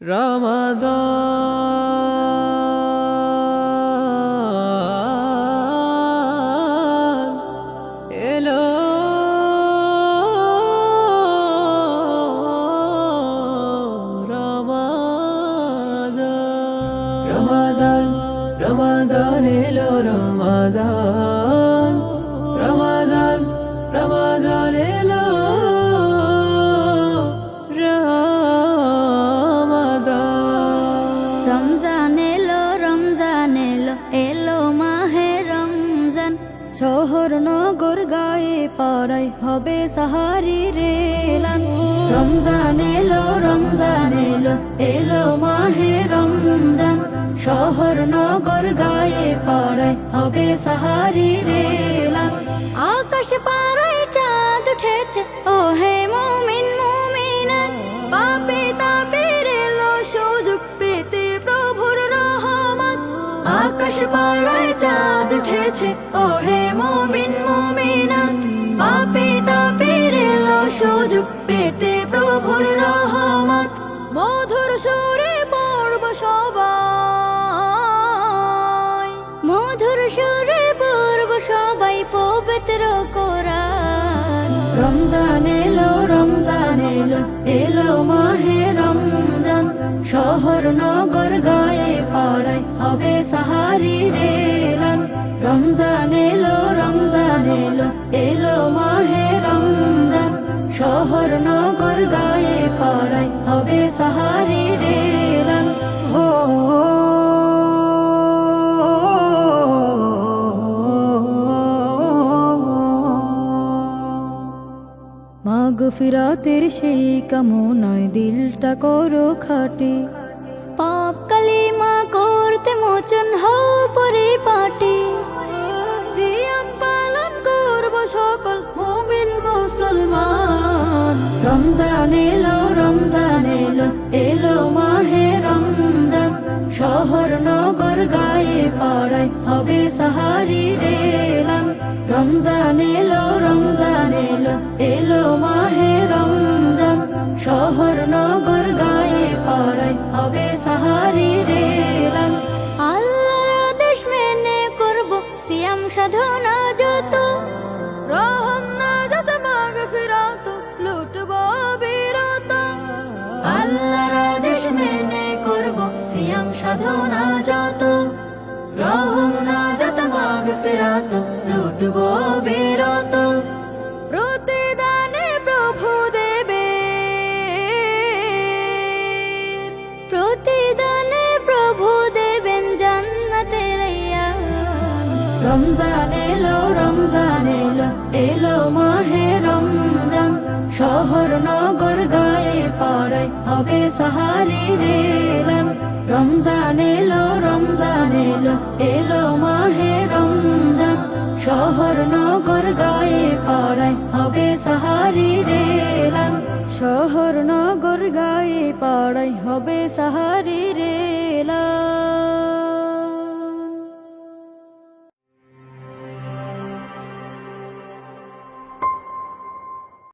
Ramadan. Ela Ramadan. Ramadan Ramadan Ela Ramadan. শহর নগর গায়ে পাড়াই হবে সাহারি রে রমজান এলো রমজান এলো এলো মাহে রমজান। শহর নগর গায়ে পাড়াই হবে সাহারি রে আকাশ পাড়ায় চাঁদ উঠেছে ও হে আকাশ পাড়ায় চাঁদ উঠেছে। ও হে মুমিন মুমিনান পাপে তাপের এলো সুযোগ পেতে প্রভুর রহমত। মধুর সুরে পড়ব সবাই। মধুর সুরে পড়ব সবাই, পবিত্র কোরআন। রমজান এলো রমজান এলো শহর নগর গায়ে পাড়ায় হবে সাহারি রেলান রমজান এলো রমজান এলো এলো মাহে রমজান। শহর নগর গায়ে পাড়ায় হবে সাহারি মাগ ফিরাতের সেই কামনায় দিলটা করো খাটে। পাপ কালিমা করতে মোচন হও পরে পাটে। সিয়াম পালন করব সকল মুমিন মুসলমান। রমজান এলো রমজান এলো এলো মাহে রমজান। শহর, নগর, গায়ে পাড়ায় হবে সাহারি রেলান রমজান এলো রমজান এলো এলো মাহে করব সিয়াম সাধনা যত। রহম না যত, মাগ ফিরাত, লুটব বিরত। প্রতিদানে প্রভু দেবে প্রতিদানে প্রভু দেবেন জান্নাতের রমজান এলো রমজান, এলো এলো মাহে রমজান। শহর, নগর, গায়ে পাড়ায় হবে সাহারি রেলান রমজান এলো রমজান এলো এলো মাহে রমজান। শহর, নগর, গায়ে পাড়ায় হবে সাহারি রেলান শহর, নগর, গায়ে পাড়ায় হবে সাহারি রে